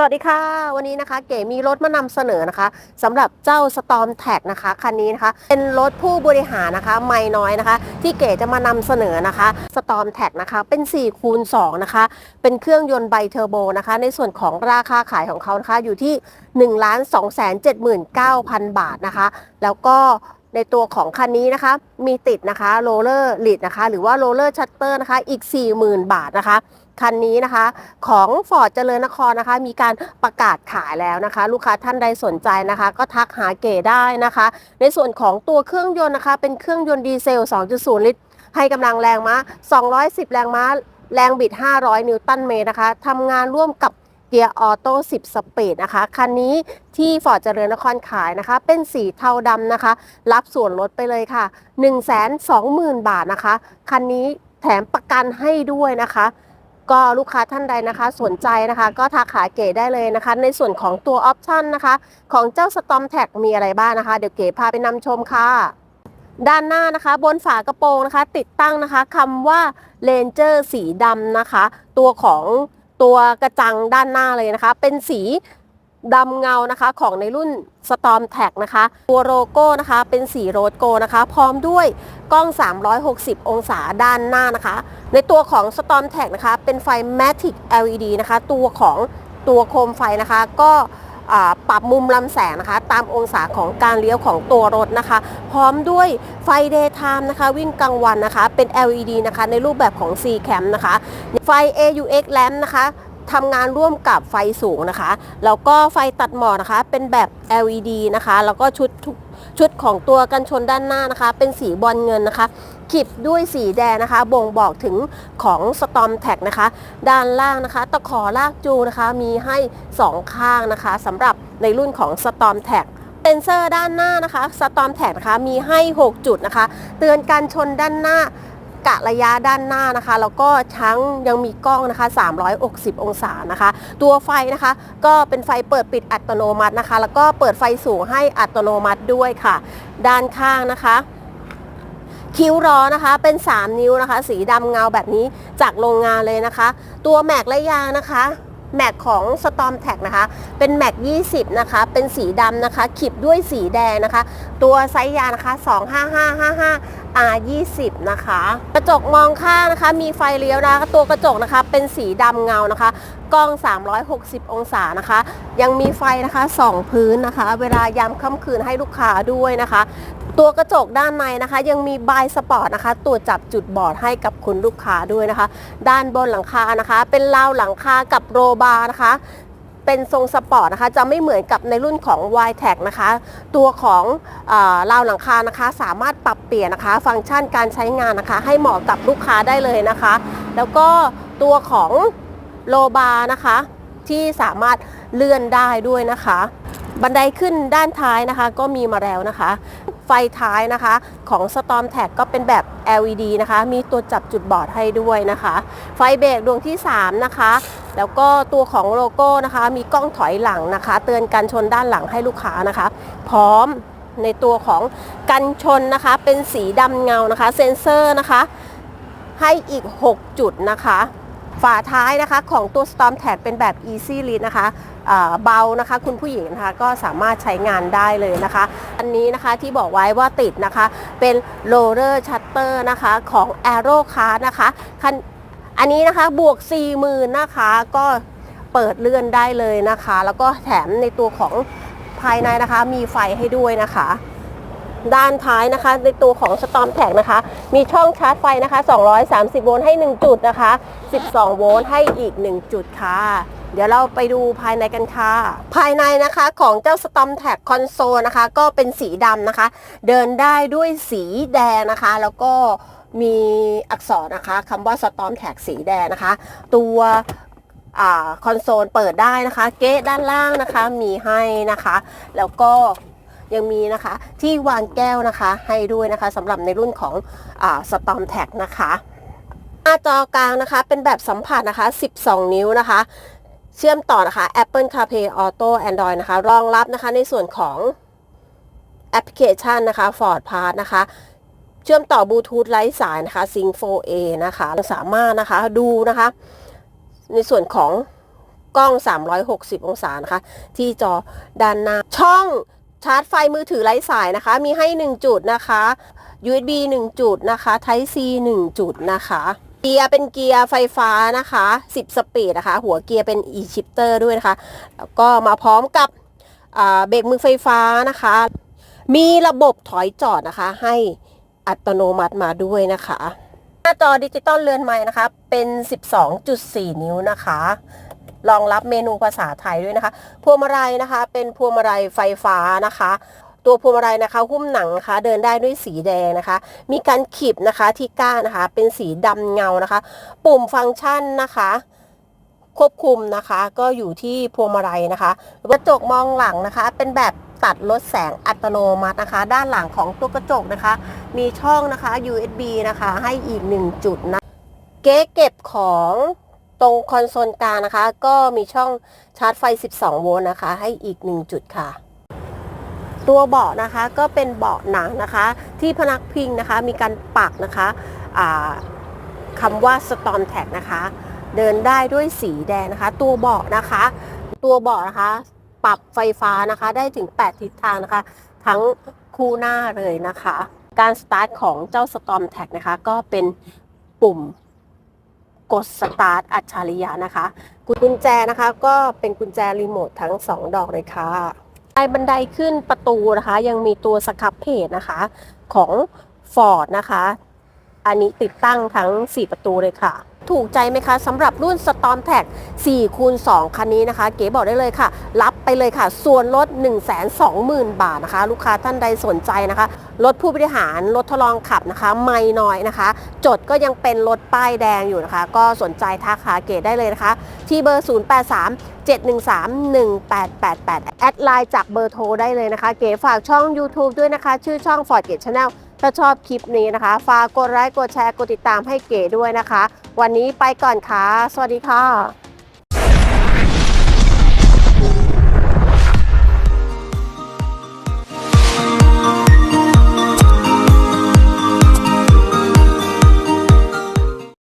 สวัสดีค่ะ วันนี้นะคะ เก๋มีรถมานำเสนอนะคะสำหรับเจ้า Storm t a g นะคะคันนี้นะคะ เป็นรถผู้บริหารนะคะ ไม่น้อยนะคะ ที่เก๋จะมานำเสนอนะคะ Storm t a g นะคะ เป็น4คูณ2นะคะ เป็นเครื่องยนต์ไบเทอร์โบนะคะ ในส่วนของราคาขายของเขานะคะอยู่ที่ 1 2 7 9 0 0 0 บาทนะคะ แล้วก็ ในตัวของคันนี้นะคะ มีติดนะคะโรลเลอร์ลิดนะคะ หรือว่าโรลเลอร์ชัตเตอร์นะคะอีก 40,000 บาทนะคะ คันนี้นะคะของฟอร์ดเจริญนครนะคะ มีการประกาศขายแล้วนะคะ ลูกค้าท่านใดสนใจนะคะ ก็ทักหาเก๋ได้นะคะ ในส่วนของตัวเครื่องยนต์นะคะ เป็นเครื่องยนต์ดีเซล 2.0 ลิตร ให้กำลังแรงม้า 210 แรงม้าแรงบิด 500 นิวตันเมตรนะคะทำงานร่วมกับ เกียร์ออโต้10 สปีดนะคะ คันนี้ที่ฟอร์ดเจริญนครขายนะคะ เป็นสีเทาดำนะคะ รับส่วนลดไปเลยค่ะ 120,000 บาทนะคะ คันนี้แถมประกันให้ด้วยนะคะ ก็ลูกค้าท่านใดนะคะ สนใจนะคะ ก็ทักหาเก๋ได้เลยนะคะ ในส่วนของตัวออปชันนะคะ ของเจ้า Storm Tag มีอะไรบ้างนะคะ เดี๋ยวเก๋พาไปนำชมค่ะด้านหน้านะคะ บนฝากระโปรงนะคะ ติดตั้งนะคะคำว่า Ranger สีดำนะคะ ตัวของ ตัวกระจังด้านหน้าเลยนะคะ เป็นสีดำเงานะคะของในรุ่น Storm Tag นะคะ ตัวโลโก้นะคะเป็นสีโรสโกนะคะ พร้อมด้วยกล้อง 360 องศาด้านหน้านะคะ ในตัวของ Storm Tag นะคะ เป็นไฟ Matic LED นะคะ ตัวของตัวโคมไฟนะคะก็ ปรับมุมลำแสงนะคะ ตามองศาของการเลี้ยวของตัวรถนะคะ พร้อมด้วยไฟ Daytime นะคะ วิ่งกลางวันนะคะ เป็น LED นะคะ ในรูปแบบของ C cam นะคะ ไฟ AUX lamp นะคะทำงานร่วมกับไฟสูงนะคะ แล้วก็ไฟตัดหมอกนะคะ เป็นแบบ LED นะคะ แล้วก็ชุดทุก ชุดของตัวกันชนด้านหน้านะคะ เป็นสีบอลเงินนะคะขีดด้วยสีแดงนะคะ บ่งบอกถึงของสตอมแท็กนะคะ ด้านล่างนะคะ ตะขอลากจูนะคะ มีให้ 2 ข้างนะคะสำหรับในรุ่นของสตอมแท็กเซนเซอร์ด้านหน้านะคะสตอมแท็กนะคะมีให้ 6 จุดนะคะ เตือนการชนด้านหน้า กะระยะด้านหน้านะคะ แล้วก็ทั้งยังมีกล้องนะคะ 360 องศานะคะ ตัวไฟนะคะ ก็เป็นไฟเปิดปิดอัตโนมัตินะคะ แล้วก็เปิดไฟสูงให้อัตโนมัติด้วยค่ะ ด้านข้างนะคะคิ้วล้อนะคะเป็น 3 นิ้วนะคะ สีดำเงาแบบนี้จากโรงงานเลยนะคะ ตัวแม็กและยางนะคะแม็กของ Storm Tag นะคะ เป็นแม็ก20 นะคะ เป็นสีดำนะคะ ขีดด้วยสีแดงนะคะ ตัวไซส์ยานะคะ 25555 R 20 นะคะ กระจกมองข้างนะคะ มีไฟเลี้ยวนะคะตัวกระจกนะคะเป็นสีดำเงานะคะกล้อง 360 องศานะคะ ยังมีไฟนะคะสองพื้นนะคะ เวลายามค่ำคืนให้ลูกค้าด้วยนะคะ ตัวกระจกด้านในนะคะ ยังมีบายสปอร์ตนะคะตัวจับจุดบอดให้กับคุณลูกค้าด้วยนะคะ ด้านบนหลังคานะคะ เป็นราวหลังคากับโรบาร์นะคะ เป็นทรงสปอร์ตนะคะ จะไม่เหมือนกับในรุ่นของ y t a g นะคะ ตัวของอราวหลังคานะคะ สามารถปรับเปลี่ยนนะคะ ฟังก์ชันการใช้งานนะคะ ให้เหมาะกับลูกค้าได้เลยนะคะ แล้วก็ตัวของโลบาร์นะคะ ที่สามารถเลื่อนได้ด้วยนะคะ บันไดขึ้นด้านท้ายนะคะ ก็มีมาแล้วนะคะ ไฟท้ายนะคะของ Storm Tag ก็เป็นแบบ LED นะคะ มีตัวจับจุดบอดให้ด้วยนะคะ ไฟเบรกดวงที่ 3 นะคะ แล้วก็ตัวของโลโก้นะคะ มีกล้องถอยหลังนะคะ เตือนกันชนด้านหลังให้ลูกค้านะคะ พร้อมในตัวของกันชนนะคะ เป็นสีดำเงานะคะ เซ็นเซอร์นะคะ ให้อีก 6 จุดนะคะฝาท้ายนะคะของตัว Storm Tag เป็นแบบ Easy Read นะคะเบานะคะ คุณผู้หญิงนะคะก็สามารถใช้งานได้เลยนะคะ อันนี้นะคะที่บอกไว้ว่าติดนะคะ เป็น Roller Shutter นะคะของ Aero Car นะคะคัน อันนี้นะคะบวก 40,000นะคะก็เปิดเลื่อนได้เลยนะคะ แล้วก็แถมในตัวของภายในนะคะ มีไฟให้ด้วยนะคะ ด้านท้ายนะคะ ในตัวของ Storm Tag นะคะ มีช่องชาร์จไฟนะคะ 230 โวลต์ให้ 1 จุดนะคะ 12 โวลต์ให้อีก 1 จุดค่ะ เดี๋ยวเราไปดูภายในกันค่ะ ภายในนะคะของเจ้า Storm Tag Console นะคะ ก็เป็นสีดำนะคะ เดินได้ด้วยสีแดงนะคะ แล้วก็ มีอักษรนะคะคำว่า Storm Tag สีแดงนะคะ ตัวคอนโซลเปิดได้นะคะ เก๊ะด้านล่างนะคะมีให้นะคะ แล้วก็ยังมีนะคะที่วางแก้วนะคะให้ด้วยนะคะสำหรับในรุ่นของสตอมแท็กนะคะหน้าจอกลางนะคะเป็นแบบสัมผัสนะคะ 12 นิ้วนะคะ เชื่อมต่อนะคะ Apple CarPlay Auto Android นะคะ รองรับนะคะในส่วนของแอปพลิเคชันนะคะ Ford Pass นะคะ ชื่อมต่อบลูทูธไร้สายนะคะ Sync 4A นะคะสามารถนะคะดูนะคะ ในส่วนของกล้อง 360 องศานะคะ ที่จอด้านหน้า ช่องชาร์จไฟมือถือไร้สายนะคะ มีให้ 1 จุดนะคะ USB 1 จุดนะคะ Type C 1 จุดนะคะเกียร์เป็นเกียร์ไฟฟ้านะคะ 10 สปีดนะคะ หัวเกียร์เป็น e-shifter ด้วยนะคะ แล้วก็มาพร้อมกับเบรกมือไฟฟ้านะคะ มีระบบถอยจอดนะคะให้ อัตโนมัติมาด้วยนะคะ หน้าจอดิจิตอลเรือนใหม่นะคะ เป็น 12.4 นิ้วนะคะรองรับเมนูภาษาไทยด้วยนะคะ พวงมาลัยนะคะ เป็นพวงมาลัยไฟฟ้านะคะ ตัวพวงมาลัยนะคะหุ้มหนังนะคะ เดินได้ด้วยสีแดงนะคะ มีการขีบนะคะที่ก้านนะคะ เป็นสีดำเงานะคะ ปุ่มฟังก์ชันนะคะ ควบคุมนะคะ ก็อยู่ที่พวงมาลัยนะคะกระจกมองหลังนะคะ เป็นแบบ ตัดลดแสงอัตโนมัตินะคะ ด้านหลังของตัวกระจกนะคะ มีช่องนะคะ USB นะคะให้อีก 1 จุดนะ เก๊เก็บของตรงคอนโซลกลางนะคะ ก็มีช่องชาร์จไฟ 12 โวลต์นะคะ ให้อีก 1 จุดค่ะ ตัวเบาะนะคะก็เป็นเบาะหนังนะคะ ที่พนักพิงนะคะ มีการปักนะคะคำว่า Storm Tag นะคะ เดินได้ด้วยสีแดงนะคะ ตัวเบาะนะคะ ตัวเบาะนะคะ ปรับไฟฟ้านะคะได้ถึง 8 ทิศทางนะคะ ทั้งคู่หน้าเลยนะคะ การสตาร์ทของเจ้า Storm Tag นะคะ ก็เป็นปุ่มกดสตาร์ทอัจฉริยะนะคะ กุญแจนะคะก็เป็นกุญแจรีโมททั้ง 2 ดอกเลยค่ะใต้บันไดขึ้นประตูนะคะ ยังมีตัวสครับเพจนะคะของ Ford นะคะ อันนี้ติดตั้งทั้ง 4 ประตูเลยค่ะ ถูกใจไหมคะสำหรับรุ่น Storm Tag 4คูณ2คันนี้นะคะ เก๋บอกได้เลยค่ะ รับ ไปเลยค่ะ ส่วนลด 120,000 บาทนะคะ ลูกค้าท่านใดสนใจนะคะ รถผู้บริหาร รถทดลองขับนะคะ ไม่น้อยนะคะ จดก็ยังเป็นรถป้ายแดงอยู่นะคะ ก็สนใจทักหาเก๋ได้เลยนะคะ ที่เบอร์ 083 713 1888 แอดไลน์จากเบอร์โทรได้เลยนะคะ เก๋ฝากช่อง YouTube ด้วยนะคะ ชื่อช่อง Ford Gate Channel ถ้าชอบคลิปนี้นะคะ ฝากกดไลค์กดแชร์ กดติดตามให้เก๋ด้วยนะคะ วันนี้ไปก่อนค่ะ สวัสดีค่ะ